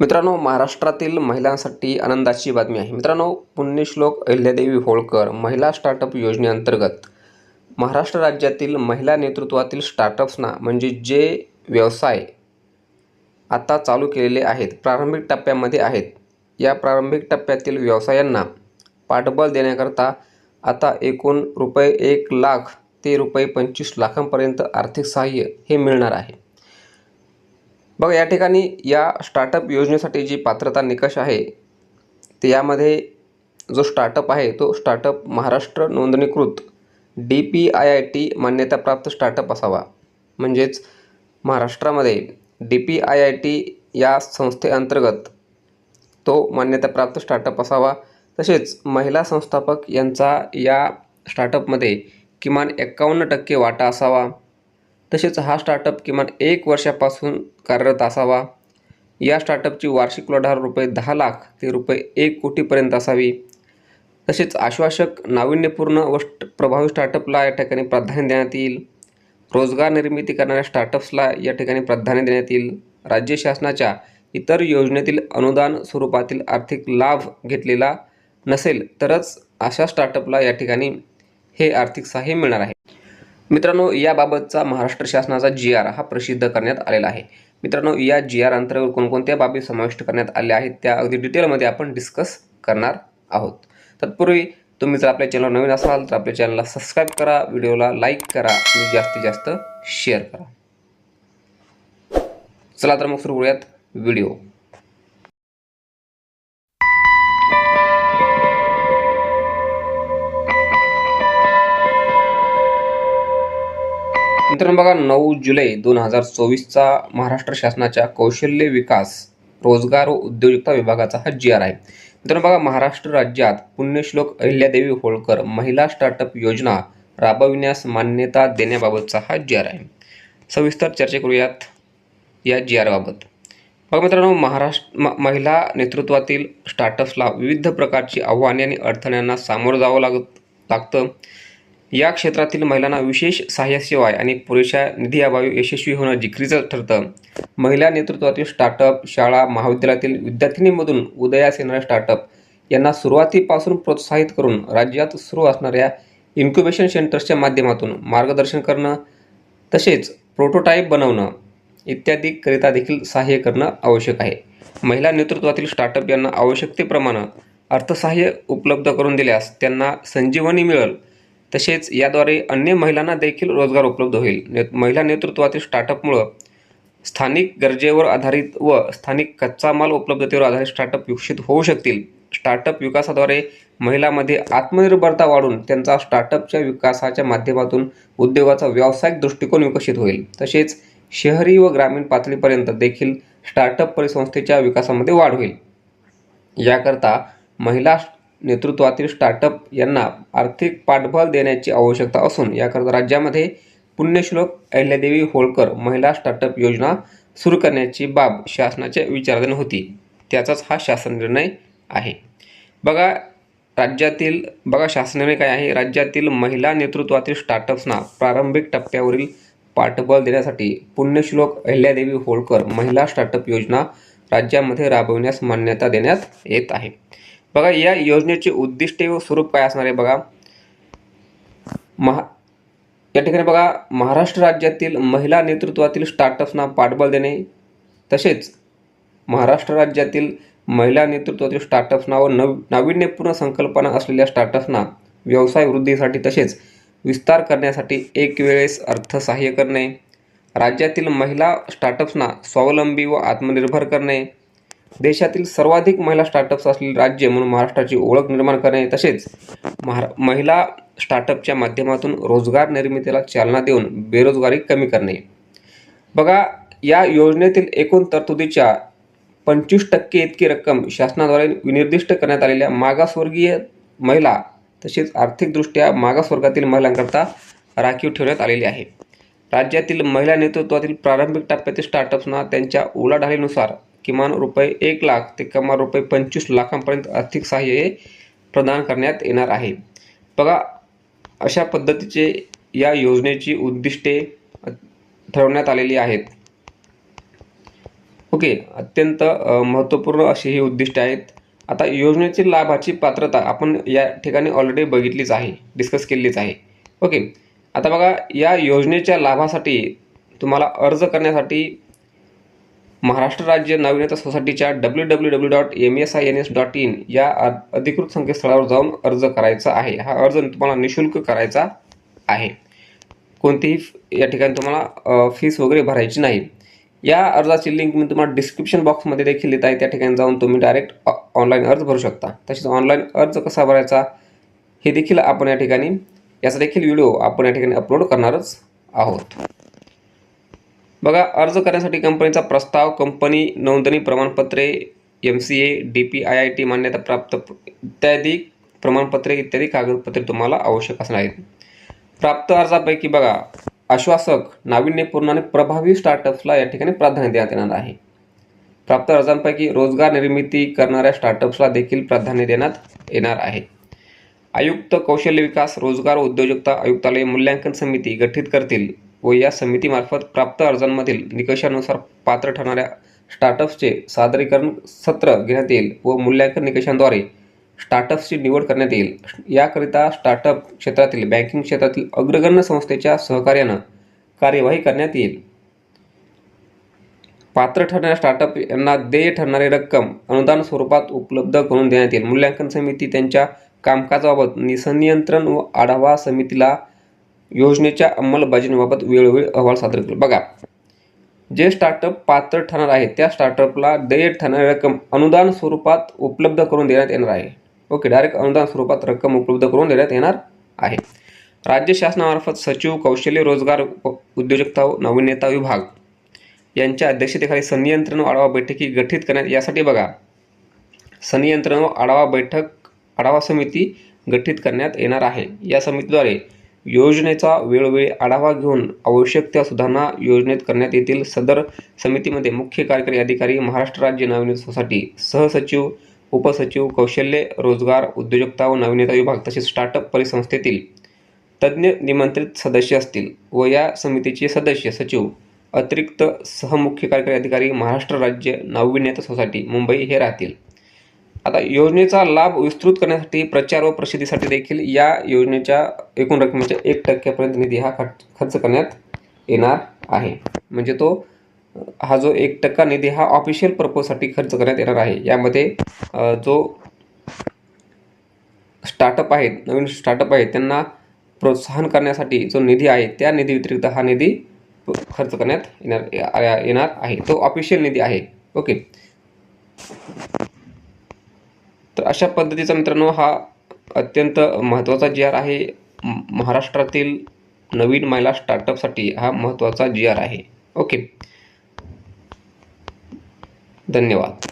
मित्रांनो महाराष्ट्रातील महिलांसाठी आनंदाची बातमी आहे. मित्रांनो पुण्यश्लोक अहिल्यादेवी होळकर महिला स्टार्टअप योजनेअंतर्गत महाराष्ट्र राज्यातील महिला नेतृत्वातील स्टार्टअप्सना म्हणजे जे व्यवसाय आता चालू केलेले आहेत प्रारंभिक टप्प्यामध्ये आहेत या प्रारंभिक टप्प्यातील व्यवसायांना पाठबळ देण्याकरता आता एकूण रुपये एक लाख ते रुपये पंचवीस लाखांपर्यंत आर्थिक सहाय्य हे मिळणार आहे. बघा या ठिकाणी या स्टार्टअप योजनेसाठी जी पात्रता निकष आहे ते यामध्ये जो स्टार्टअप आहे तो स्टार्टअप महाराष्ट्र नोंदणीकृत D P I I T मान्यताप्राप्त स्टार्टअप असावा. म्हणजेच महाराष्ट्रामध्ये D P I I T या संस्थेअंतर्गत तो मान्यताप्राप्त स्टार्टअप असावा. तसेच महिला संस्थापक यांचा या स्टार्टअपमध्ये किमान एक्कावन्न टक्के वाटा असावा. तसेच हा स्टार्टअप किमान एक वर्षापासून कार्यरत असावा. या स्टार्टअपची वार्षिक लढार रुपये दहा लाख ते रुपये एक कोटीपर्यंत असावी. तसेच आश्वासक नाविन्यपूर्ण व प्रभावी स्टार्टअपला या ठिकाणी प्राधान्य देण्यात येईल. रोजगार निर्मिती करणाऱ्या स्टार्टअप्सला या ठिकाणी प्राधान्य देण्यात येईल. राज्य शासनाच्या इतर योजनेतील अनुदान स्वरूपातील आर्थिक लाभ घेतलेला नसेल तरच अशा स्टार्टअपला या ठिकाणी हे आर्थिक सहाय्य मिळणार आहे. मित्रांनो याबाबतचा महाराष्ट्र शासनाचा जी आर हा प्रसिद्ध करण्यात आलेला आहे. मित्रांनो या जी आर अंतर्गत कोणकोणत्या बाबी समाविष्ट करण्यात आल्या आहेत त्या अगदी डिटेलमध्ये आपण डिस्कस करणार आहोत. तत्पूर्वी तुम्ही जर आपल्या चॅनल नवीन असाल तर आपल्या चॅनलला सबस्क्राईब करा व्हिडिओला लाईक करा आणि जास्तीत जास्त शेअर करा. चला तर मग सुरू करूयात व्हिडिओ मित्रांनो बघा नऊ जुलै दोन हजार चोवीसचा महाराष्ट्र शासनाच्या कौशल्य विकास रोजगार व उद्योजकता विभागाचा हा जी आर आहे. मित्रांनो बघा महाराष्ट्र राज्यात पुण्यश्लोक अहिल्यादेवी होळकर महिला स्टार्टअप योजना राबविण्यास मान्यता देण्याबाबतचा हा जी आर आहे. सविस्तर चर्चा करूयात या जी आरबाबत बघा मित्रांनो महाराष्ट्र म महिला नेतृत्वातील स्टार्टअप्सला विविध प्रकारची आव्हाने आणि अडथळ्यांना सामोरं जावं लागत लागतं. या क्षेत्रातील महिलांना विशेष सहाय्य सेवा आणि पुरेशा निधीअभावी यशस्वी होणं जिक्रीचं ठरतं. महिला नेतृत्वातील स्टार्टअप शाळा महाविद्यालयातील विद्यार्थिनीमधून उदयास येणाऱ्या स्टार्टअप यांना सुरुवातीपासून प्रोत्साहित करून राज्यात सुरू असणाऱ्या इन्क्युबेशन सेंटर्सच्या माध्यमातून मार्गदर्शन करणं तसेच प्रोटोटाईप बनवणं इत्यादीकरिता देखील सहाय्य करणं आवश्यक आहे. महिला नेतृत्वातील स्टार्टअप यांना आवश्यकतेप्रमाणे अर्थसहाय्य उपलब्ध करून दिल्यास त्यांना संजीवनी मिळेल. तसेच याद्वारे अन्य महिलांना देखील रोजगार उपलब्ध होईल. ने महिला नेतृत्वातील स्टार्टअपमुळं स्थानिक गरजेवर आधारित व स्थानिक कच्चा माल उपलब्धतेवर आधारित स्टार्टअप विकसित होऊ शकतील. स्टार्टअप विकासाद्वारे महिलांमध्ये आत्मनिर्भरता वाढून त्यांचा स्टार्टअपच्या विकासाच्या माध्यमातून उद्योगाचा व्यावसायिक दृष्टिकोन विकसित होईल. तसेच शहरी व ग्रामीण पातळीपर्यंत देखील स्टार्टअप परिसंस्थेच्या विकासामध्ये वाढ होईल. याकरता महिला नेतृत्वातील स्टार्टअप यांना आर्थिक पाठबळ देण्याची आवश्यकता असून याकरता राज्यामध्ये पुण्यश्लोक अहिल्यादेवी होळकर महिला स्टार्टअप योजना सुरू करण्याची बाब शासनाच्या विचाराधीन होती. त्याचाच हा शासन निर्णय आहे. बघा राज्यातील बघा शासन निर्णय काय आहे. राज्यातील महिला नेतृत्वातील स्टार्टअप्सना प्रारंभिक टप्प्यावरील पाठबळ देण्यासाठी पुण्यश्लोक अहिल्यादेवी होळकर महिला स्टार्टअप योजना राज्यामध्ये राबविण्यास मान्यता देण्यात येत आहे. बघा या योजनेचे उद्दिष्टे व स्वरूप काय असणार आहे बघा. महा या ठिकाणी बघा महाराष्ट्र राज्यातील महिला नेतृत्वातील स्टार्टअप्सना पाठबळ देणे तसेच महाराष्ट्र राज्यातील महिला नेतृत्वातील स्टार्टअप्सना व नव नाविन्यपूर्ण संकल्पना असलेल्या स्टार्टअप्सना व्यवसाय वृद्धीसाठी तसेच विस्तार करण्यासाठी एक वेळेस अर्थसहाय्य करणे राज्यातील महिला स्टार्टअप्सना स्वावलंबी व आत्मनिर्भर करणे देशातील सर्वाधिक महिला स्टार्टअप्स असलेले राज्य म्हणून महाराष्ट्राची ओळख निर्माण करणे तसेच महारा महिला स्टार्टअपच्या माध्यमातून रोजगार निर्मितीला चालना देऊन बेरोजगारी कमी करणे. बघा या योजनेतील एकूण तरतुदीच्या पंचवीस टक्के इतकी रक्कम शासनाद्वारे विनिर्दिष्ट करण्यात आलेल्या मागासवर्गीय महिला तसेच आर्थिकदृष्ट्या मागासवर्गातील महिलांकरता राखीव ठेवण्यात आलेली आहे. राज्यातील महिला नेतृत्वातील प्रारंभिक टप्प्यातील स्टार्टअप्सना त्यांच्या उलाढालीनुसार किमान रुपये एक लाख ते किमान रुपये पंचवीस लाखांपर्यंत आर्थिक सहाय्य प्रदान करण्यात येणार आहे. बघा अशा पद्धतीचे या योजनेची उद्दिष्टे ठरवण्यात आलेली आहेत. ओके अत्यंत महत्त्वपूर्ण अशी ही उद्दिष्टे आहेत. आता योजनेची लाभाची पात्रता आपण या ठिकाणी ऑलरेडी बघितलीच आहे डिस्कस केलेलीच आहे. ओके आता बघा या योजनेच्या लाभासाठी तुम्हाला अर्ज करण्यासाठी महाराष्ट्र राज्य नाविन्यता सोसायटीच्या W W W dot M S I N S dot in या अधिकृत संकेतस्थळावर जाऊन अर्ज करायचा आहे. हा अर्ज तुम्हाला निशुल्क करायचा आहे. कोणतीही या ठिकाणी तुम्हाला फीस वगैरे भरायची नाही. या अर्जाची लिंक मी तुम्हाला डिस्क्रिप्शन बॉक्समध्ये देखील देत आहे. त्या ठिकाणी जाऊन तुम्ही डायरेक्ट ऑनलाईन अर्ज भरू शकता. तसेच ऑनलाईन अर्ज कसा भरायचा हे देखील आपण या ठिकाणी याचा देखील व्हिडिओ आपण या ठिकाणी अपलोड करणारच आहोत. बघा अर्ज करण्यासाठी कंपनीचा प्रस्ताव कंपनी नोंदणी प्रमाणपत्रे M C A D P I I T मान्यता प्राप्त इत्यादी प्रमाणपत्रे इत्यादी कागदपत्रे तुम्हाला आवश्यक असणार आहेत. प्राप्त अर्जापैकी बघा आश्वासक नाविन्यपूर्ण आणि प्रभावी स्टार्टअप्सला या ठिकाणी प्राधान्य देण्यात येणार आहे. प्राप्त अर्जांपैकी रोजगार निर्मिती करणाऱ्या स्टार्टअप्सला देखील प्राधान्य देण्यात येणार आहे. आयुक्त कौशल्य विकास रोजगार उद्योजकता आयुक्तालय मूल्यांकन समिती गठीत करतील. व या समितीमार्फत प्राप्त अर्जांमधील निकषानुसार पात्र ठरणाऱ्या स्टार्टअप्सचे सादरीकरण सत्र घेण्यात येईल व मूल्यांकन निकषांद्वारे स्टार्टअप्सची निवड करण्यात येईल. याकरिता स्टार्टअप क्षेत्रातील बँकिंग क्षेत्रातील अग्रगण्य संस्थेच्या सहकार्यानं कार्यवाही करण्यात येईल. पात्र ठरणाऱ्या स्टार्टअप यांना देय ठरणारी रक्कम अनुदान स्वरूपात उपलब्ध करून देण्यात येईल. मूल्यांकन समिती त्यांच्या कामकाजाबाबत निसनियंत्रण व आढावा समितीला योजनेच्या अंमलबजावणीबाबत वेळोवेळी अहवाल सादर केला. बघा जे स्टार्टअप पात्र ठरणार आहे त्या स्टार्टअपला देय ठरणारी रक्कम अनुदान स्वरूपात उपलब्ध करून देण्यात येणार आहे. ओके डायरेक्ट अनुदान स्वरूपात रक्कम उपलब्ध करून देण्यात येणार आहे. राज्य शासनामार्फत सचिव कौशल्य रोजगार उद्योजकता व नाविन्यता विभाग यांच्या अध्यक्षतेखाली संनियंत्रण व आढावा बैठकी गठीत करण्यात यासाठी बघा संनियंत्रण व आढावा बैठक आढावा समिती गठीत करण्यात येणार आहे. या समितीद्वारे योजनेचा वेळोवेळी आढावा घेऊन आवश्यक त्या सुधारणा योजनेत करण्यात येतील. सदर समितीमध्ये मुख्य कार्यकारी अधिकारी महाराष्ट्र राज्य नाविन्यता सोसायटी सहसचिव उपसचिव कौशल्य रोजगार उद्योजकता व नाविन्यता विभाग तसेच स्टार्टअप परिसंस्थेतील तज्ज्ञ निमंत्रित सदस्य असतील व या समितीचे सदस्य सचिव अतिरिक्त सहमुख्य कार्यकारी अधिकारी महाराष्ट्र राज्य नाविन्यता सोसायटी मुंबई हे राहतील. आता योजनेचा लाभ विस्तृत करण्यासाठी प्रचार व प्रसिद्धीसाठी देखील या योजनेच्या एकूण रकमेच्या एक टक्क्यापर्यंत निधी हा खर्च खर्च करण्यात येणार आहे. म्हणजे तो हा जो एक टक्का निधी हा ऑफिशियल पर्पजसाठी खर्च करण्यात येणार आहे. यामध्ये जो स्टार्टअप आहेत नवीन स्टार्टअप आहेत त्यांना प्रोत्साहन करण्यासाठी जो निधी आहे त्या निधी व्यतिरिक्त हा निधी खर्च करण्यात येणार येणार आहे. तो ऑफिशियल निधी आहे. ओके. तर अशा पद्धतीचा मित्रांनो हा अत्यंत महत्त्वाचा जी आर आहे महाराष्ट्रातील नवीन महिला स्टार्टअपसाठी हा महत्त्वाचा जी आर आहे. ओके धन्यवाद.